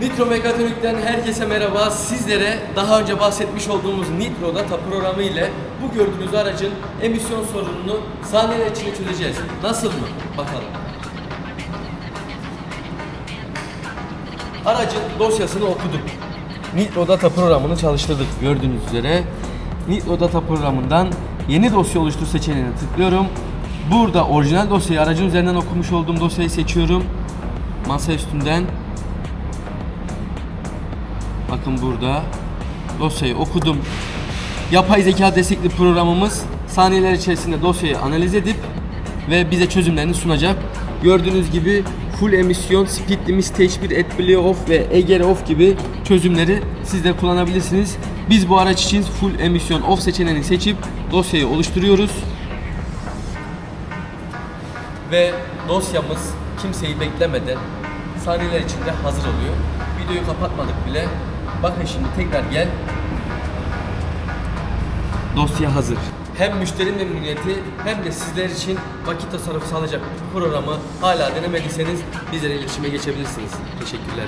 Nitro Mekatronik'ten herkese merhaba. Sizlere daha önce bahsetmiş olduğumuz Nitro Data programı ile bu gördüğünüz aracın emisyon sorununu saniyeler içinde çözeceğiz. Nasıl mı? Bakalım. Aracın dosyasını okuduk. Nitro Data programını çalıştırdık gördüğünüz üzere. Nitro Data programından yeni dosya oluştur seçeneğine tıklıyorum. Burada orijinal dosyayı aracın üzerinden okumuş olduğum dosyayı seçiyorum. Masa üstünden Bakın burada dosyayı okudum. Yapay zeka destekli programımız saniyeler içerisinde dosyayı analiz edip ve bize çözümlerini sunacak. Gördüğünüz gibi full emisyon, speed limit, 1, AdBlue off ve EGR off gibi çözümleri siz de kullanabilirsiniz. Biz bu araç için full emisyon off seçeneğini seçip dosyayı oluşturuyoruz. Ve dosyamız kimseyi beklemeden saniyeler içinde hazır oluyor. Videoyu kapatmadık bile. Bakın şimdi tekrar gel. Dosya hazır. Hem müşteri memnuniyeti hem de sizler için vakit tasarrufu sağlayacak programı hala denemediyseniz bizlere iletişime geçebilirsiniz. Teşekkürler.